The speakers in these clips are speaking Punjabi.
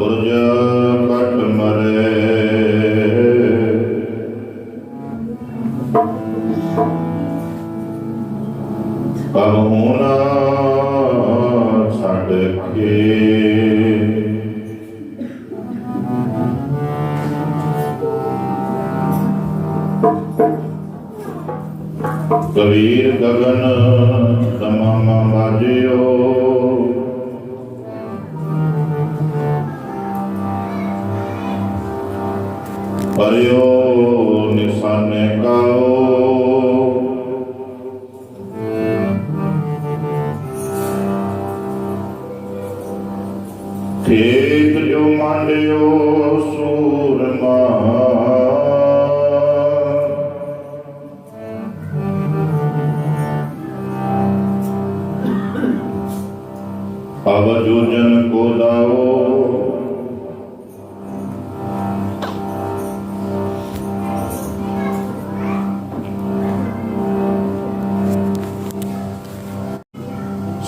ਪੁਰਜ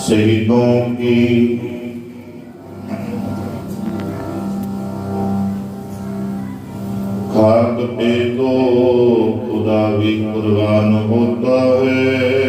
शहीदों की खाक पे तो खुदा भी कुर्बान होता है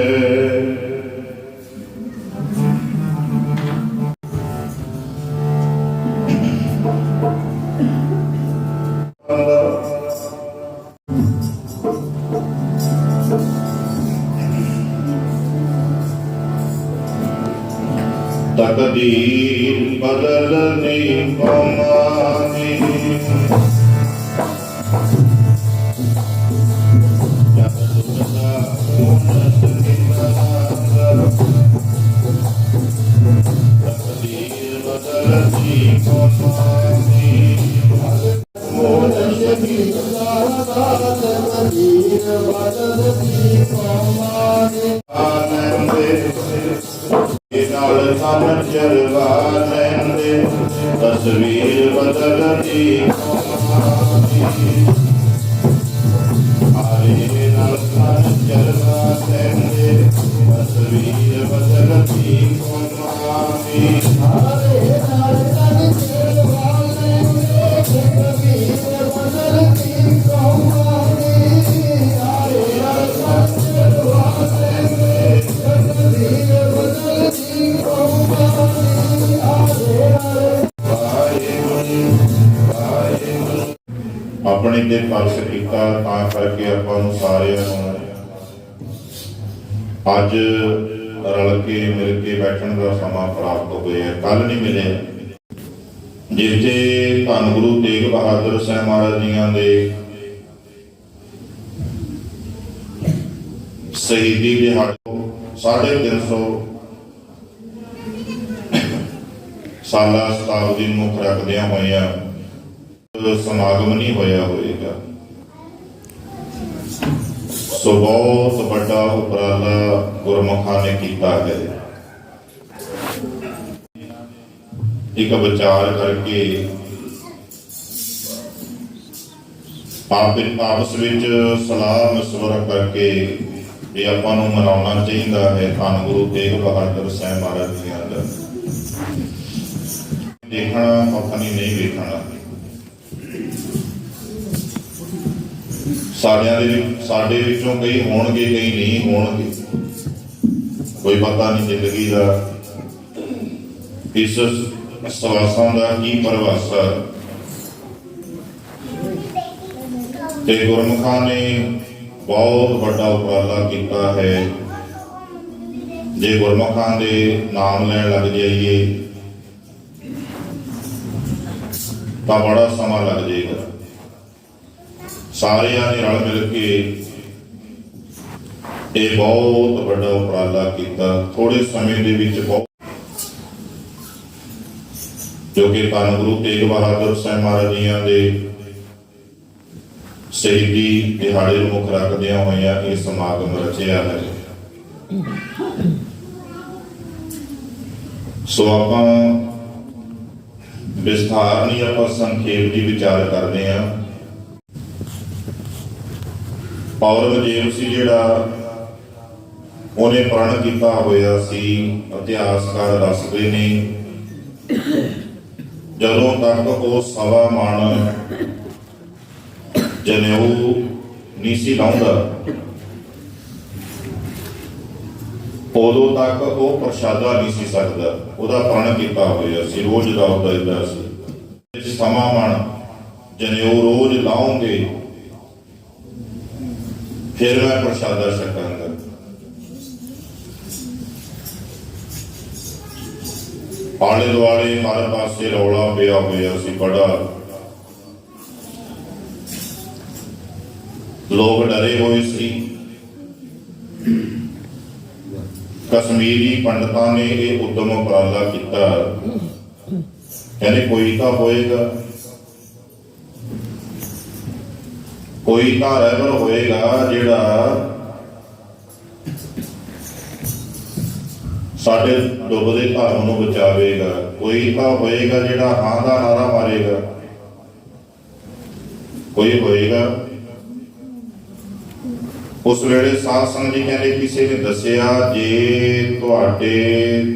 ਆਪਣੇ ਤੇ ਫਰਜ਼ ਕੀਤਾ ਤਾਂ ਕਰਕੇ ਆਪਾਂ ਨੂੰ ਸਾਰਿਆਂ ਨੂੰ ਅੱਜ ਰਲ ਕੇ, ਮਿਲ ਕੇ ਬੈਠਣ ਦਾ ਸਮਾਂ ਪ੍ਰਾਪਤ ਹੋਇਆ ਕੱਲ ਨਹੀਂ ਮਿਲਿਆ। ਜਿੱਥੇ ਧੰਨ ਗੁਰੂ ਤੇਗ ਬਹਾਦਰ ਸਾਹਿਬ ਮਹਾਰਾਜ ਜੀਆਂ ਦੇ ਸ਼ਹੀਦੀ ਦਿਹਾੜੇ ਸਾਢੇ ਤਿੰਨ ਸੌ ਸਾਲਾ ਸ਼ਤਾਬਦੀ ਨੂੰ ਮੁੱਖ ਰੱਖਦਿਆਂ ਹੋਇਆ ਸਮਾਗਮ ਨਹੀਂ ਹੋਇਆ ਹੋਏਗਾ। ਸੋ ਬਹੁਤ ਵੱਡਾ ਉਪਰਾਲਾ ਗੁਰਮੁਖਾਂ ਨੇ ਕੀਤਾ ਹੈ। ਇੱਕ ਵਿਚਾਰ ਕਰਕੇ ਆਪ ਆਪਸ ਵਿੱਚ ਸਲਾਹ ਮਸ਼ਵਰਾ ਕਰਕੇ ਇਹ ਆਪਾਂ ਨੂੰ ਮਨਾਉਣਾ ਚਾਹੀਦਾ ਹੈ ਧੰਨ ਗੁਰੂ ਤੇਗ ਬਹਾਦਰ ਸਾਹਿਬ ਮਹਾਰਾਜ ਜੀ ਦਾ ਦੇਖਣਾ ਆਪਣੀ ਨਹੀਂ ਵੇਖਣਾ। ਸਾਡਿਆਂ ਦੇ ਸਾਡੇ ਵਿੱਚੋਂ ਕਈ ਹੋਣਗੇ, ਕਈ ਨਹੀਂ ਹੋਣਗੇ। ਕੋਈ ਪਤਾ ਨਹੀਂ ਜ਼ਿੰਦਗੀ ਦਾ। ਇਸ ਸਵਾਸਾਂ ਦਾ ਕੀ ਪਰਵਾਸਾ ਤੇ ਗੁਰਮੁਖਾਂ ਨੇ ਬਹੁਤ ਵੱਡਾ ਉਪਰਾਲਾ ਕੀਤਾ ਹੈ। ਜੇ ਗੁਰਮੁਖਾਂ ਦੇ ਨਾਮ ਲੈਣ ਲੱਗ ਜਾਈਏ, ਤਾਂ ਬੜਾ ਸਮਾਂ ਲੱਗ ਜਾਏਗਾ। ਸਾਰਿਆਂ ਨੇ ਰਲ ਮਿਲ ਕੇ ਇਹ ਬਹੁਤ ਵੱਡਾ ਉਪਰਾਲਾ ਕੀਤਾ। ਥੋੜੇ ਸਮੇਂ ਦੇ ਵਿੱਚ ਬਹੁਤ ਜੋ ਕਿ ਧੰਨ ਗੁਰੂ ਤੇਗ ਬਹਾਦਰ ਸਾਹਿਬ ਮਹਾਰਾਜ ਜੀਆਂ ਦੇ ਸ਼ਹੀਦੀ ਦਿਹਾੜੇ ਨੂੰ ਮੁੱਖ ਰੱਖਦਿਆਂ ਹੋਇਆ ਇਹ ਸਮਾਗਮ ਰਚਿਆ ਹੈ। ਸੋ ਆਪਾਂ ਵਿਸਥਾਰ ਨਹੀਂ ਆਪਾਂ ਸੰਖੇਪ ਦੀ ਵਿਚਾਰ ਕਰਦੇ ਹਾਂ ਔਰੰਗਜ਼ੇਬ ਸੀ ਜਿਹੜਾ ਉਹਨੇ ਪ੍ਰਣ ਕੀਤਾ ਹੋਇਆ ਸੀ ਇਤਿਹਾਸਕਾਰ ਦੱਸਦੇ ਨੇ ਜਦੋਂ ਤੱਕ ਉਹ ਸਵਾ ਮਣ ਜਨੇਊ ਨਹੀਂ ਸੀ ਲਾਉਂਦਾ, ਉਦੋਂ ਤੱਕ ਉਹ ਪ੍ਰਸ਼ਾਦਾ ਨਹੀਂ ਸੀ ਸਕਦਾ ਉਹਦਾ ਪ੍ਰਣ ਕੀਤਾ ਹੋਇਆ ਸੀ, ਰੋਜ਼ ਦਾ ਉਹਦਾ ਸੀ ਸਮਾਂ ਮਣ ਜਨੇਊ ਰੋਜ਼ ਲਾਉਂਗੇ। ਫਿਰ ਮੈਂ ਪ੍ਰਸ਼ਾਦਾ ਛਕਾਂਗਾ ਆਲੇ ਦੁਆਲੇ ਹਰ ਪਾਸੇ ਰੌਲਾ ਪਿਆ ਹੋਇਆ ਸੀ ਬੜਾ। ਲੋਕ ਡਰੇ ਹੋਏ ਸੀ। ਕਸ਼ਮੀਰੀ ਪੰਡਤਾਂ ਨੇ ਇਹ ਉਦਮ ਉਪਰਾਲਾ ਕੀਤਾ। ਕਹਿੰਦੇ ਕੋਈ ਤਾਂ ਹੋਏਗਾ। ਕੋਈ ਤਾਂ ਰਹਿਬਰ ਹੋਏਗਾ ਜਿਹੜਾ ਸਾਡੇ ਡੁੱਬਦੇ ਧਰਮ ਨੂੰ ਬਚਾਵੇਗਾ। ਕੋਈ ਤਾਂ ਹੋਏਗਾ ਜਿਹੜਾ ਹਾਂ ਦਾ ਨਾਰਾ ਮਾਰੇਗਾ। ਕੋਈ ਹੋਏਗਾ। ਉਸ ਵੇਲੇ ਸਾਧ ਸੰਗਤ ਜੀ ਕਹਿੰਦੇ, ਕਿਸੇ ਨੇ ਦੱਸਿਆ, ਜੇ ਤੁਹਾਡੇ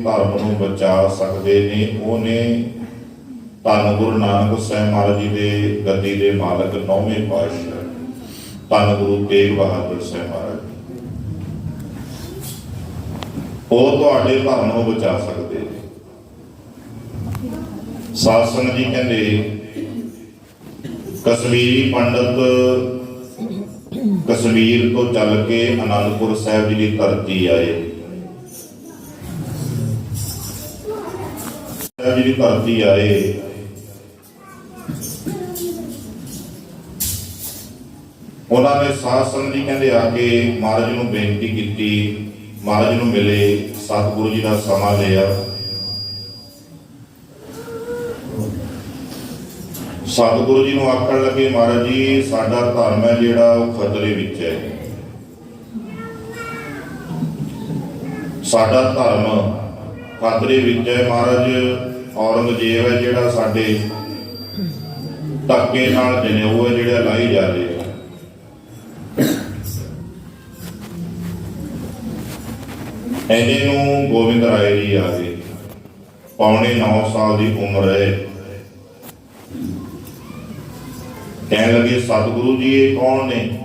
ਧਰਮ ਨੂੰ ਬਚਾ ਸਕਦੇ ਨੇ, ਉਹਨੇ ਧੰਨ ਗੁਰੂ ਨਾਨਕ ਸਾਹਿਬ ਮਹਾਰਾਜ ਜੀ ਦੇ ਗੱਦੀ ਦੇ ਮਾਲਕ ਨੌਵੇਂ ਪਾਤਸ਼ਾਹ ਧੰਨ ਗੁਰੂ ਤੇਗ ਬਹਾਦਰ ਸਾਹਿਬ ਮਹਾਰਾਜ ਉਹ ਤੁਹਾਡੇ ਧਰਮ ਨੂੰ ਬਚਾ ਸਕਦੇ ਨੇ। ਸਾਧ ਜੀ ਕਹਿੰਦੇ, ਕਸ਼ਮੀਰੀ ਪੰਡਤ ਕਸ਼ਮੀਰ ਤੋਂ ਚੱਲ ਕੇ ਅਨੰਦਪੁਰ ਸਾਹਿਬ ਜੀ ਦੀ ਧਰਤੀ ਆਏ। ਸਾਹਿਬ ਜੀ ਦੀ ਧਰਤੀ ਆਏ। ਉਹਨਾਂ ਨੇ ਸਾਧ ਸੰਗਤ ਜੀ ਕਹਿੰਦੇ ਆ ਕੇ ਮਹਾਰਾਜ ਨੂੰ ਬੇਨਤੀ ਕੀਤੀ, ਮਹਾਰਾਜ ਨੂੰ ਮਿਲੇ, ਸਤਿਗੁਰੂ ਜੀ ਦਾ ਸਮਾਂ ਲਿਆ। ਸਤਿਗੁਰੂ ਜੀ ਨੂੰ ਆਖਣ ਲੱਗੇ, ਮਹਾਰਾਜ ਜੀ, ਸਾਡਾ ਧਰਮ ਹੈ ਜਿਹੜਾ ਉਹ ਖਤਰੇ ਵਿੱਚ ਹੈ। ਸਾਡਾ ਧਰਮ ਖਤਰੇ ਵਿੱਚ ਹੈ, ਮਹਾਰਾਜ, ਔਰੰਗਜ਼ੇਬ ਹੈ ਜਿਹੜਾ ਸਾਡੇ ਧੱਕੇ ਨਾਲ ਜਨੇਊ ਹੈ, ਜਿਹੜਾ ਲਾਈ ਜਾ ਰਿਹਾ। ਇਹਨੇ ਨੂੰ ਗੋਬਿੰਦ ਰਾਏ ਜੀ ਆ ਗਏ। ਪੌਣੇ 9 ਸਾਲ ਦੀ ਉਮਰ ਹੈ। ਕਹਿਣ ਲੱਗੇ, ਸਤਿਗੁਰੂ ਜੀ, ਇਹ ਕੌਣ ਨੇ?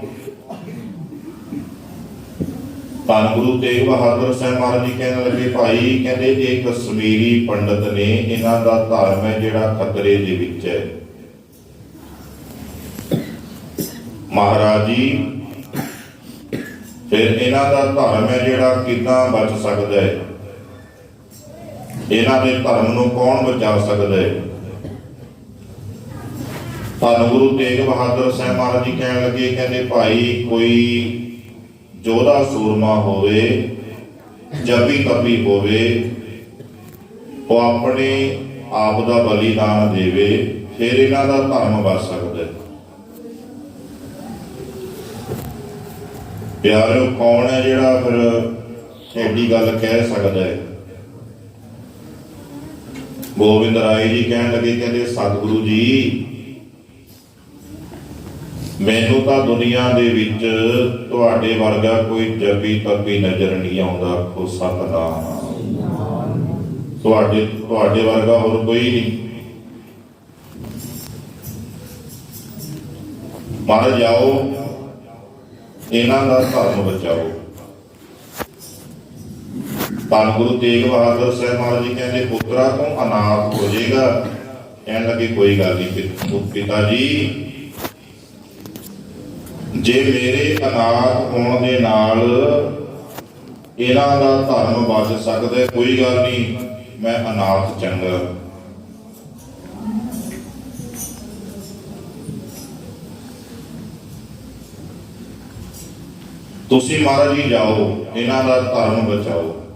ਧੰਨ ਗੁਰੂ ਤੇਗ ਬਹਾਦਰ ਸਾਹਿਬ ਮਹਾਰਾਜ ਜੀ ਕਹਿਣ ਲੱਗੇ, ਭਾਈ, ਕਹਿੰਦੇ ਇਹ ਕਸ਼ਮੀਰੀ ਪੰਡਤ ਨੇ, ਇਹਨਾਂ ਦਾ ਧਰਮ ਹੈ ਜਿਹੜਾ ਖਤਰੇ ਦੇ ਵਿੱਚ ਹੈ। ਮਹਾਰਾਜ ਜੀ ਫਿਰ ਇਹਨਾਂ ਦਾ ਧਰਮ ਹੈ ਜਿਹੜਾ ਕਿੱਦਾਂ ਬਚ ਸਕਦਾ ਹੈ? ਇਹਨਾਂ ਦੇ ਧਰਮ ਨੂੰ ਕੌਣ ਬਚਾ ਸਕਦਾ ਹੈ? ਧੰਨ ਗੁਰੂ ਤੇਗ ਬਹਾਦਰ ਸਾਹਿਬ ਮਹਾਰਾਜ ਜੀ ਕਹਿਣ ਲੱਗੇ, ਕਹਿੰਦੇ ਭਾਈ ਕੋਈ ਜੋਧਾ ਸੂਰਮਾ ਹੋਵੇ ਜਪੀ ਕਪੀ ਹੋਵੇ, ਉਹ ਆਪਣੇ ਆਪ ਦਾ ਬਲੀਦਾਨ ਦੇਵੇ, ਫਿਰ ਇਹਨਾਂ ਦਾ ਧਰਮ ਬਚ ਸਕਦਾ ਹੈ ਪਿਆਰਿਓ ਕੌਣ ਹੈ ਜਿਹੜਾ ਫਿਰ ਐਡੀ ਗੱਲ ਕਹਿ ਸਕਦਾ ਹੈ? ਗੋਬਿੰਦ ਰਾਏ ਜੀ ਕਹਿਣ ਲੱਗੇ, ਕਹਿੰਦੇ, ਸਤਿਗੁਰੂ ਜੀ, ਮੈਨੂੰ ਤਾਂ ਦੁਨੀਆ ਦੇ ਵਿੱਚ ਤੁਹਾਡੇ ਵਰਗਾ ਕੋਈ ਜਪੀ ਤਪੀ ਨਜ਼ਰ ਨਹੀਂ ਆਉਂਦਾ ਕੋ ਸਤਨਾਮ ਤੁਹਾਡੇ ਤੁਹਾਡੇ ਵਰਗਾ ਹੋਰ ਕੋਈ ਨਹੀਂ। ਮਹਾਰਾਜ ਜਾਓ ਇਹਨਾਂ ਦਾ ਧਰਮ ਬਚਾਓ। ਧੰਨ ਗੁਰੂ ਤੇਗ ਬਹਾਦਰ ਸਾਹਿਬ ਮਹਾਰਾਜ ਜੀ ਕਹਿੰਦੇ, ਪੁੱਤਰਾ ਤੂੰ ਅਨਾਥ ਹੋ ਜਾਏਗਾ। ਕਹਿਣ ਲੱਗੇ, ਕੋਈ ਗੱਲ ਨਹੀਂ ਪਿਤਾ ਜੀ, ਜੇ ਮੇਰੇ ਅਨਾਥ ਹੋਣ ਦੇ ਨਾਲ ਇਹਨਾਂ ਦਾ ਧਰਮ ਬਚ ਸਕਦਾ ਕੋਈ ਗੱਲ ਨਹੀਂ, ਮੈਂ ਅਨਾਥ ਚੰਗਾ। ਤੁਸੀਂ ਮਹਾਰਾਜ ਜੀ ਜਾਓ, ਇਹਨਾਂ ਦਾ ਧਰਮ ਬਚਾਓ।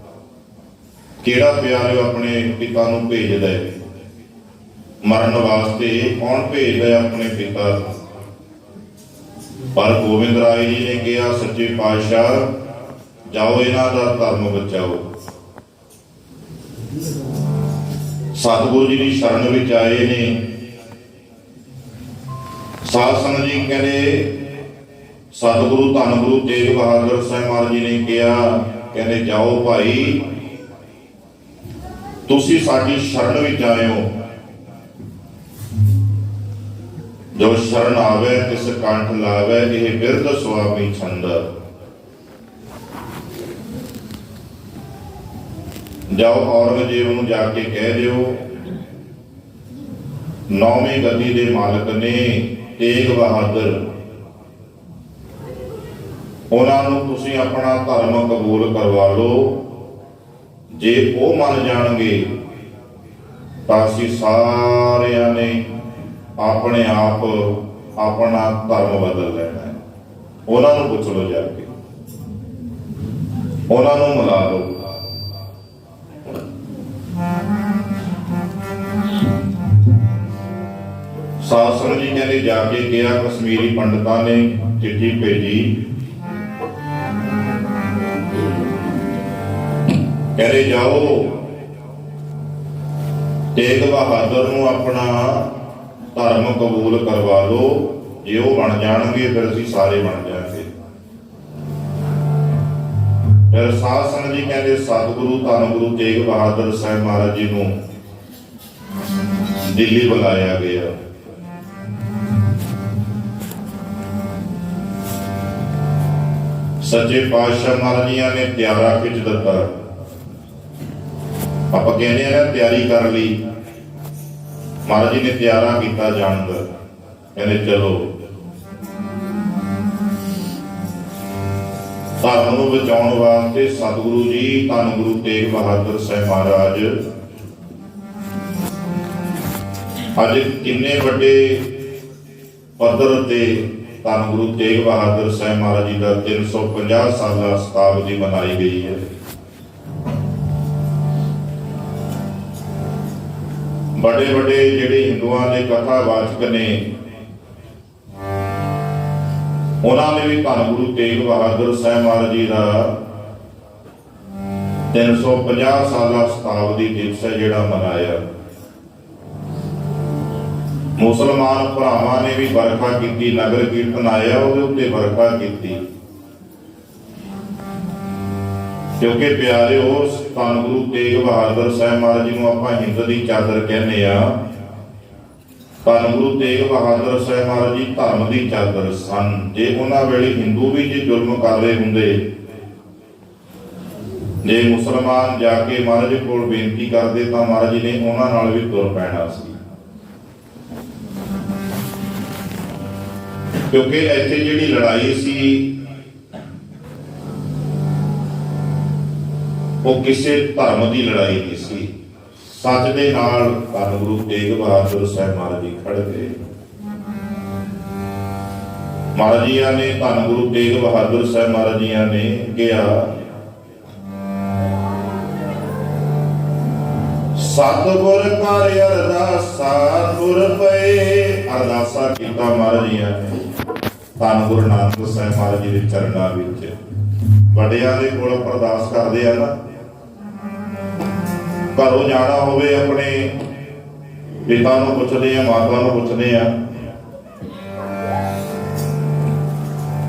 ਕਿਹੜਾ ਪਿਆਰਿਓ ਆਪਣੇ ਪਿਤਾ ਨੂੰ ਭੇਜਦਾ ਹੈ? ਮਰਨ ਵਾਸਤੇ ਕੌਣ ਭੇਜਦਾ ਹੈ ਆਪਣੇ ਪਿਤਾ? ਨੂੰ ਪਰ ਗੋਬਿੰਦ ਰਾਏ ਜੀ ਨੇ ਕਿਹਾ, ਸੱਚੇ ਪਾਤਸ਼ਾਹ, ਜਾਓ ਇਹਨਾਂ ਦਾ ਧਰਮ ਬਚਾਓ। ਸਤਿਗੁਰੂ ਜੀ ਦੀ ਸ਼ਰਨ ਵਿੱਚ ਆਏ ਨੇ। ਸਾਧ ਸੰਗਤ ਜੀ ਕਹਿੰਦੇ ਸਤਿਗੁਰੂ ਧੰਨ ਗੁਰੂ ਤੇਗ ਬਹਾਦਰ ਸਾਹਿਬ ਮਹਾਰਾਜ ਜੀ ਨੇ ਕਿਹਾ, ਕਹਿੰਦੇ, ਜਾਓ ਭਾਈ, ਤੁਸੀਂ ਸਾਡੀ ਸ਼ਰਨ ਵਿੱਚ ਆਏ ਜੋ ਸ਼ਰਨ ਆਵੇ, ਤਿਸ ਕੰਠ ਲਾਵੇ, ਇਹ ਬਿਰਧ ਸੁਆਮੀ ਛੰਦ। ਜਾਓ ਔਰੰਗਜ਼ੇਬ ਨੂੰ ਜਾ ਕੇ ਕਹਿ ਦਿਓ, ਨੌਵੀਂ ਗੱਦੀ ਦੇ ਮਾਲਕ ਨੇ ਤੇਗ ਬਹਾਦਰ ਉਹਨਾਂ ਨੂੰ ਤੁਸੀਂ ਆਪਣਾ ਧਰਮ ਕਬੂਲ ਕਰਵਾ ਲਓ। ਜੇ ਉਹ ਮੰਨ ਜਾਣਗੇ, ਤਾਂ ਅਸੀਂ ਸਾਰਿਆਂ ਨੇ ਆਪਣੇ ਆਪ ਆਪਣਾ ਧਰਮ ਬਦਲ ਲੈਣਾ ਹੈ। ਉਹਨਾਂ ਨੂੰ ਪੁੱਛ ਲਓ ਜਾ ਕੇ। ਉਹਨਾਂ ਨੂੰ ਮਿਲਾ ਲਓ। ਸਾਸਨ ਜੀ ਕਹਿੰਦੇ, ਜਾ ਕੇ ਕਿਹਾ ਕਸ਼ਮੀਰੀ ਪੰਡਤਾਂ ਨੇ ਚਿੱਠੀ ਭੇਜੀ। ਕਹਿੰਦੇ ਜਾਓ। ਤੇਗ ਬਹਾਦਰ ਨੂੰ ਆਪਣਾ ਧਰਮ ਕਬੂਲ ਕਰਵਾ ਲਓ। ਜੇ ਉਹ ਬਣ ਜਾਣਗੇ, ਫਿਰ ਅਸੀਂ ਸਾਰੇ ਬਣ ਜਾਵਾਂਗੇ। ਫਿਰ ਸਾਧ ਸੰਗਤ ਜੀ ਕਹਿੰਦੇ, ਸਤਿਗੁਰੂ ਧੰਨ ਗੁਰੂ ਤੇਗ ਬਹਾਦਰ ਸਾਹਿਬ ਮਹਾਰਾਜ ਜੀ ਨੂੰ ਦਿੱਲੀ ਬੁਲਾਇਆ ਗਿਆ। ਸੱਚੇ ਪਾਤਸ਼ਾਹ ਮਹਾਰਾਜ ਨੇ ਤਿਆਰਾ ਖਿੱਚ ਦਿੱਤਾ। ਆਪਾਂ ਕਹਿੰਦੇ ਆ ਨਾ ਤਿਆਰੀ ਕਰ ਲਈ। ਮਹਾਰਾਜ ਜੀ ਨੇ ਤਿਆਰਾ ਕੀਤਾ ਜਾਣ ਕਹਿੰਦੇ ਚਲੋ। ਧਰਮ ਨੂੰ ਬਚਾਉਣ ਵਾਸਤੇ ਸਤਿਗੁਰੂ ਜੀ, ਧੰਨ ਗੁਰੂ ਤੇਗ ਬਹਾਦਰ ਸਾਹਿਬ ਮਹਾਰਾਜ, ਅੱਜ ਕਿੰਨੇ ਵੱਡੇ ਪੱਧਰ ਤੇ ਧੰਨ ਗੁਰੂ ਤੇਗ ਬਹਾਦਰ ਸਾਹਿਬ ਮਹਾਰਾਜ ਜੀ ਦਾ 350 ਸਾਲਾ ਸ਼ਤਾਬਦੀ ਮਨਾਈ ਗਈ ਹੈ। ਵੱਡੇ ਵੱਡੇ ਜਿਹੜੇ ਹਿੰਦੂਆਂ ਦੇ ਕਥਾਵਾਚਕ ਨੇ, ਉਹਨਾਂ ਨੇ ਵੀ ਧੰਨ ਗੁਰੂ ਤੇਗ ਬਹਾਦਰ ਸਾਹਿਬ ਮਹਾਰਾਜ ਜੀ ਦਾ 350 ਸਾਲਾ ਸ਼ਤਾਬਦੀ ਦਿਵਸ ਹੈ ਜਿਹੜਾ ਮਨਾਇਆ। ਮੁਸਲਮਾਨ ਭਰਾਵਾਂ ਨੇ ਵੀ ਵਰਖਾ ਕੀਤੀ, ਨਗਰ ਕੀਰਤਨ ਆਇਆ, ਉਹਦੇ ਉੱਤੇ ਵਰਖਾ ਕੀਤੀ। ਕਿਉਂਕਿ ਪਿਆਰਿਓ ਧੰਨ ਗੁਰੂ ਤੇਗ ਬਹਾਦਰ ਸਾਹਿਬ ਮਹਾਰਾਜ ਨੂੰ ਆਪਾਂ ਹਿੰਦ ਦੀ ਚਾਦਰ ਕਹਿੰਦੇ ਆ। ਧੰਨ ਗੁਰੂ ਤੇਗ ਬਹਾਦਰ ਸਾਹਿਬ ਮਹਾਰਾਜ ਜੀ ਧਰਮ ਦੀ ਚਾਦਰ ਸਨ। ਜੇ ਉਹਨਾਂ ਵੇਲੇ ਹਿੰਦੂ ਵੀ ਜੇ ਜ਼ੁਲਮ ਕਰ ਰਹੇ ਹੁੰਦੇ, ਜੇ ਮੁਸਲਮਾਨ ਜਾ ਕੇ ਮਹਾਰਾਜ ਕੋਲ ਬੇਨਤੀ ਕਰਦੇ ਤਾਂ ਮਹਾਰਾਜ ਜੀ ਨੇ ਉਹਨਾਂ ਨਾਲ ਵੀ ਤੁਰ ਪੈਣਾ ਸੀ। ਕਿਉਂਕਿ ਇੱਥੇ ਜਿਹੜੀ ਲੜਾਈ ਸੀ ਉਹ ਕਿਸੇ ਧਰਮ ਦੀ ਲੜਾਈ ਨਹੀਂ ਸੀ। ਸੱਚ ਦੇ ਨਾਲ ਧੰਨ ਗੁਰੂ ਤੇਗ ਬਹਾਦਰ ਸਾਹਿਬ ਮਹਾਰਾਜ ਜੀ ਖੜ ਗਏ। ਮਹਾਰਾਜ ਜੀਆਂ ਨੇ ਧੰਨ ਗੁਰੂ ਤੇਗ ਬਹਾਦਰ ਸਾਹਿਬ ਮਹਾਰਾਜ ਜੀਆਂ ਨੇ ਕਿਹਾ, ਸਤਿਗੁਰ ਕਰ ਅਰਦਾਸਾ ਗੁਰ ਪਏ। ਅਰਦਾਸਾ ਕੀਤਾ ਮਹਾਰਾਜ ਜੀਆਂ ਨੇ। ਧੰਨ ਗੁਰੂ ਨਾਨਕ ਸਾਹਿਬ ਮਹਾਰਾਜ ਜੀ ਦੇ ਚਰਨਾਂ ਵਿੱਚ। ਵੱਡਿਆਂ ਦੇ ਕੋਲ ਅਰਦਾਸ ਕਰਦੇ ਆ ਨਾ। ਘਰੋਂ ਜਾਣਾ ਹੋਵੇ ਆਪਣੇ ਪਿਤਾ ਨੂੰ ਪੁੱਛਦੇ ਆ, ਮਾਤਾ ਨੂੰ ਪੁੱਛਦੇ ਆ।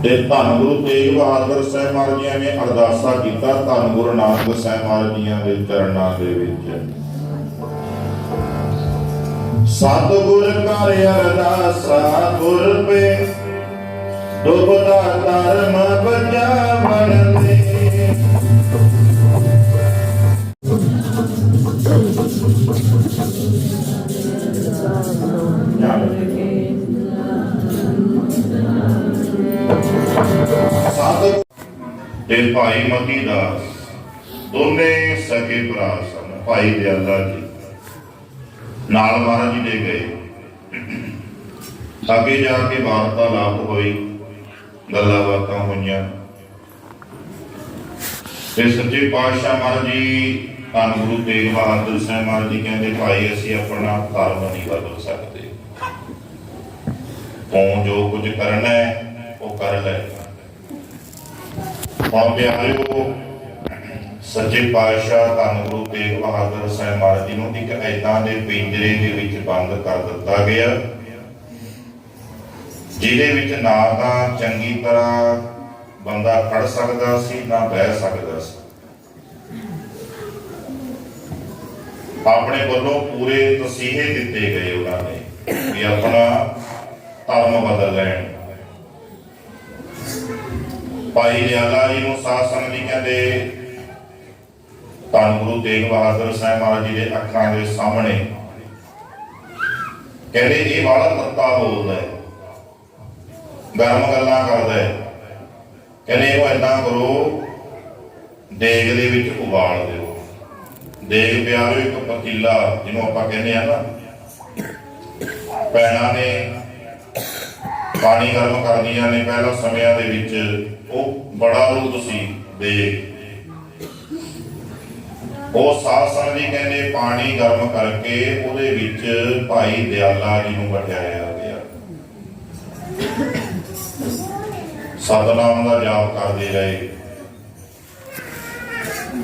ਤੇ ਧੰਨ ਗੁਰੂ ਤੇਗ ਬਹਾਦਰ ਸਾਹਿਬ ਮਹਾਰਾਜ ਨੇ ਅਰਦਾਸਾ ਕੀਤਾ, ਧੰਨ ਗੁਰੂ ਨਾਨਕ ਸਾਹਿਬ ਮਹਾਰਾਜ ਦੇ ਚਰਨਾਂ ਦੇ ਵਿੱਚ। ਸਤਿਗੁਰ ਕਰ ਅਰਦਾਸਾ ਗੁਰ ਪੇ ਡੁੱਬਦਾ ਧਰਮ ਬਚਾਵਣ ਦੇ ਤੇ ਭਾਈ ਮਤੀ ਦਾਸ ਦੋਨੇ ਸਕੇ ਭਰਾ ਸਨ, ਭਾਈ ਦਿਆਲਾ ਜੀ। ਨਾਲ ਮਹਾਰਾਜ ਜੀ ਦੇ ਗਏ। ਅੱਗੇ ਜਾ ਕੇ ਵਾਰਤਾਲਾਪ ਹੋਈ, ਗੱਲਾਂ ਬਾਤਾਂ ਹੋਈਆਂ। ਤੇ ਸੱਚੇ ਪਾਤਸ਼ਾਹ ਮਹਾਰਾਜ ਜੀ ਧੰਨ ਗੁਰੂ ਤੇਗ ਬਹਾਦਰ ਸਾਹਿਬ ਮਹਾਰਾਜ ਜੀ ਕਹਿੰਦੇ, ਭਾਈ, ਅਸੀਂ ਆਪਣਾ ਧਰਮ ਨਹੀਂ ਬਦਲ ਸਕਦੇ। ਤੂੰ ਜੋ ਕੁਝ ਕਰਨਾ ਹੈ, ਉਹ ਕਰ ਲੈ। ਹੁਣ ਪਿਆਰਿਓ, ਸੱਚੇ ਪਾਤਸ਼ਾਹ ਧੰਨ ਗੁਰੂ ਤੇਗ ਬਹਾਦਰ ਸਾਹਿਬ ਮਹਾਰਾਜ ਜੀ ਨੂੰ ਇੱਕ ਐਦਾਂ ਦੇ ਪਿੰਜਰੇ ਦੇ ਵਿੱਚ ਬੰਦ ਕਰ ਦਿੱਤਾ ਗਿਆ, ਜਿਹਦੇ ਵਿੱਚ ਨਾ ਤਾਂ ਚੰਗੀ ਤਰ੍ਹਾਂ ਬੰਦਾ ਖੜ ਸਕਦਾ ਸੀ, ਨਾ ਬਹਿ ਸਕਦਾ ਸੀ। ਆਪਣੇ ਵੱਲੋਂ ਪੂਰੇ ਤਸੀਹੇ ਦਿੱਤੇ ਗਏ ਉਹਨਾਂ ਨੇ ਵੀ ਆਪਣਾ ਧਰਮ ਬਦਲ ਲੈਣ। ਭਾਈ ਲਿਆਲਾ ਜੀ ਨੂੰ ਸਾਧ ਸੰਗਤ ਜੀ ਕਹਿੰਦੇ, ਧੰਨ ਗੁਰੂ ਤੇਗ ਬਹਾਦਰ ਸਾਹਿਬ ਮਹਾਰਾਜ ਜੀ ਦੇ ਅੱਖਾਂ ਦੇ ਸਾਹਮਣੇ। ਕਹਿੰਦੇ, ਇਹ ਵਾਲਾ ਤੱਤਾ ਬੋਲਦਾ ਹੈ। ਗਰਮ ਗੱਲਾਂ ਕਰਦਾ ਹੈ। ਕਹਿੰਦੇ, ਉਹ ਏਦਾਂ ਕਰੋ ਦੇਗ ਦੇ ਵਿੱਚ ਉਬਾਲ ਦਿਓ। ਦੇਗ ਪਿਆਰੋ ਇੱਕ ਪਤੀਲਾ ਜਿਹਨੂੰ ਆਪਾਂ ਕਹਿੰਦੇ ਆ ਨਾ ਪੈਣਾ ਨੇ ਪਾਣੀ ਗਰਮ ਕਰਦੀਆਂ ਨੇ ਪਹਿਲਾਂ ਸਮਿਆਂ ਦੇ ਵਿੱਚ, ਉਹ ਬੜਾ ਰੂਪ ਸੀ ਦੇਗ ਉਹ ਸਾਧ ਸੰਗਤ ਜੀ ਕਹਿੰਦੇ, ਪਾਣੀ ਗਰਮ ਕਰਕੇ ਉਹਦੇ ਵਿੱਚ ਭਾਈ ਦਿਆਲਾ ਜੀ ਨੂੰ ਵਟਿਆਇਆ ਗਿਆ। ਸਤਨਾਮ ਦਾ ਜਾਪ ਕਰਦੇ ਰਹੇ।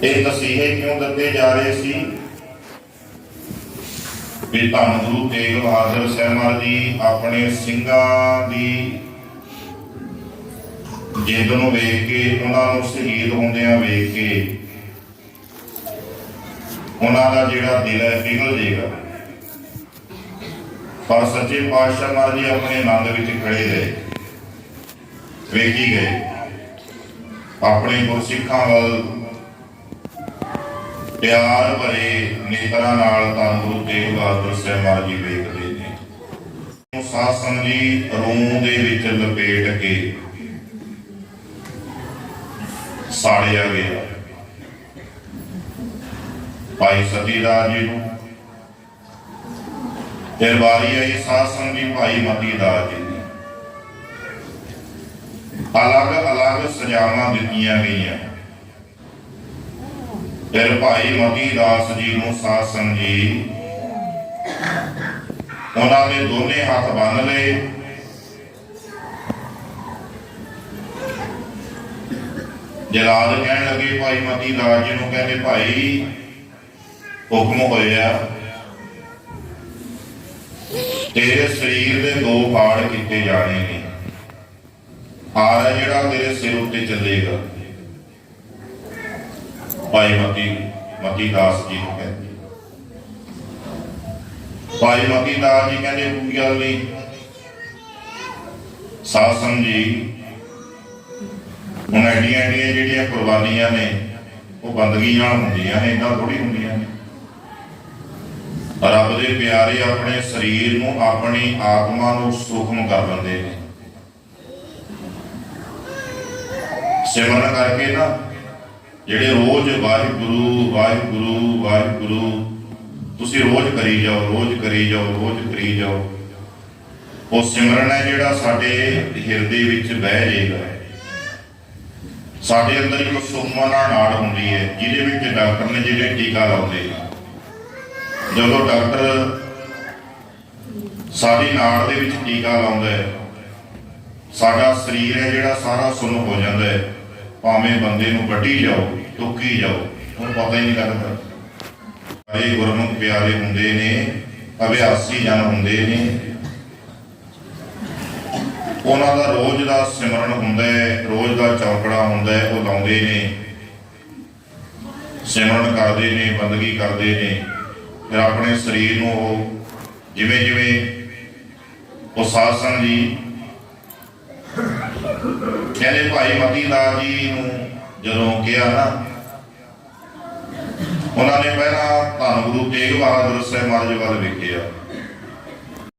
ਇਹ ਤਸੀਹੇ ਕਿਉਂ ਦਿੱਤੇ ਜਾ ਰਹੇ ਸੀ? ਵੀ ਧੰਨ ਗੁਰੂ ਤੇਗ ਬਹਾਦਰ ਸਾਹਿਬ ਮਹਾਰਾਜ ਜੀ ਆਪਣੇ ਸਿੰਘਾਂ ਦੀ ਜਿੰਦ ਨੂੰ ਵੇਖ ਕੇ, ਉਹਨਾਂ ਨੂੰ ਸ਼ਹੀਦ ਹੁੰਦਿਆਂ ਵੇਖ ਕੇ, ਉਹਨਾਂ ਦਾ ਜਿਹੜਾ ਦਿਲ ਹੈ ਪਿਘਲ ਜੇਗਾ। ਪਰ ਸੱਚੇ ਪਾਤਸ਼ਾਹ ਮਹਾਰਾਜ ਜੀ ਆਪਣੇ ਆਨੰਦ ਵਿੱਚ ਖੜੇ ਰਹੇ। ਵੇਖੀ ਗਏ। ਆਪਣੇ ਗੁਰਸਿੱਖਾਂ ਵੱਲ ਪਿਆਰ ਭਰੇ ਨੇਤਰਾਂ ਨਾਲ ਤਾਂ ਗੁਰੂ ਤੇਗ ਬਹਾਦਰ ਸਾਹਿਬ ਮਹਾਰਾਜ ਜੀ ਵੇਖਦੇ ਨੇ। ਉਹ ਜੀ ਰੂਹ ਦੇ ਵਿੱਚ ਲਪੇਟ ਕੇ ਸਾੜਿਆ ਗਿਆ। ਭਾਈ ਸਤੀਦਾਸ ਜੀ ਨੂੰ ਫਿਰ ਵਾਰੀ ਆਈ ਸਾਧ ਸੰਗਤ ਜੀ ਭਾਈ ਮਤੀਦਾਸ ਜੀ ਦੀ ਅਲੱਗ ਅਲੱਗ ਸਜ਼ਾਵਾਂ ਦਿੱਤੀਆਂ ਗਈਆਂ। ਫਿਰ ਭਾਈ ਮਤੀ ਦਾਸ ਜੀ ਨੂੰ ਸਾਧ ਸੰਗਤ ਉਹਨਾਂ ਨੇ ਦੋਨੇ ਹੱਥ ਬੰਨ ਲਏ। ਜਲਾਦ ਕਹਿਣ ਲੱਗੇ, ਭਾਈ ਮਤੀ ਦਾਸ ਜੀ ਨੂੰ ਕਹਿੰਦੇ, ਭਾਈ, ਹੁਕਮ ਹੋਇਆ। ਤੇਰੇ ਸਰੀਰ ਦੇ ਦੋ ਫਾੜ ਕੀਤੇ ਜਾਣੇ ਨੇ ਹਾਰ ਜਿਹੜਾ ਤੇਰੇ ਸਿਰ ਉੱਤੇ ਚੱਲੇਗਾ। ਭਾਈ ਮਤੀ ਮਤੀ ਦਾਸ ਜੀ ਨੂੰ ਕਹਿੰਦੇ। ਭਾਈ ਮਤੀ ਦਾਸ ਜੀ ਕਹਿੰਦੇ ਕੋਈ ਗੱਲ ਨਹੀਂ ਸਾਧ ਜੀ, ਹੁਣ ਐਡੀਆਂ ਐਡੀਆਂ ਜਿਹੜੀਆਂ ਕੁਰਬਾਨੀਆਂ ਨੇ, ਉਹ ਬੰਦਗੀ ਨਾਲ ਹੁੰਦੀਆਂ ਨੇ ਇਦਾਂ ਥੋੜੀ ਹੁੰਦੀਆਂ ਨੇ। ਰੱਬ ਦੇ ਪਿਆਰੇ ਆਪਣੇ ਸਰੀਰ ਨੂੰ ਆਪਣੀ ਆਤਮਾ ਨੂੰ ਸੂਖਮ ਕਰ ਲੈਂਦੇ ਨੇ। ਸਿਮਰਨ ਕਰਕੇ ਨਾ ਜਿਹੜੇ ਰੋਜ਼ ਵਾਹਿਗੁਰੂ ਵਾਹਿਗੁਰੂ ਵਾਹਿਗੁਰੂ, ਤੁਸੀਂ ਰੋਜ਼ ਕਰੀ ਜਾਓ, ਰੋਜ਼ ਕਰੀ ਜਾਓ, ਰੋਜ਼ ਕਰੀ ਜਾਓ। ਉਹ ਸਿਮਰਨ ਹੈ ਜਿਹੜਾ ਸਾਡੇ ਹਿਰਦੇ ਵਿੱਚ ਬਹਿ ਜਾਏਗਾ। ਸਾਡੇ ਅੰਦਰ ਇੱਕ ਸੁਖਮਨਾ ਨਾੜ ਹੁੰਦੀ ਹੈ, ਜਿਹਦੇ ਵਿੱਚ ਡਾਕਟਰ ਨੇ ਜਿਹੜੇ ਟੀਕਾ ਲਾਉਂਦੇ ਆ। ਜਦੋਂ ਡਾਕਟਰ ਸਾਡੀ ਨਾੜ ਦੇ ਵਿੱਚ ਟੀਕਾ ਲਾਉਂਦਾ ਹੈ, ਸਾਡਾ ਸਰੀਰ ਹੈ ਜਿਹੜਾ ਸਾਰਾ ਸੁੰਨ ਹੋ ਜਾਂਦਾ ਹੈ। ਭਾਵੇਂ ਬੰਦੇ ਨੂੰ ਵੱਢੀ ਜਾਓ ਟੁੱਕੀ ਜਾਓ, ਉਹਨੂੰ ਪਤਾ ਹੀ ਨਹੀਂ ਲੱਗਦਾ। ਇਹ ਗੁਰਮੁਖ, ਪਿਆਰੇ ਹੁੰਦੇ ਨੇ, ਅਭਿਆਸੀ ਜਨ ਹੁੰਦੇ ਨੇ। ਉਹਨਾਂ ਦਾ ਰੋਜ਼ ਦਾ ਸਿਮਰਨ ਹੁੰਦਾ ਹੈ, ਰੋਜ਼ ਦਾ ਚੌਕੜਾ ਹੁੰਦਾ ਹੈ, ਉਹ ਲਾਉਂਦੇ ਨੇ। ਸਿਮਰਨ ਕਰਦੇ ਨੇ, ਬੰਦਗੀ ਕਰਦੇ ਨੇ। ਫਿਰ ਆਪਣੇ ਸਰੀਰ ਨੂੰ ਉਹ ਜਿਵੇਂ ਜਿਵੇਂ ਉਹ ਸਾਧ ਸੰਗਤ ਜੀ ਕਹਿੰਦੇ ਭਾਈ ਮਤੀ ਦਾਸ ਜੀ ਨੂੰ ਜਦੋਂ ਕਿਹਾ ਨਾ, ਉਹਨਾਂ ਨੇ ਪਹਿਲਾਂ ਧੰਨ ਗੁਰੂ ਤੇਗ ਬਹਾਦਰ ਸਾਹਿਬ ਮਹਾਰਾਜ ਵੱਲ ਵੇਖਿਆ।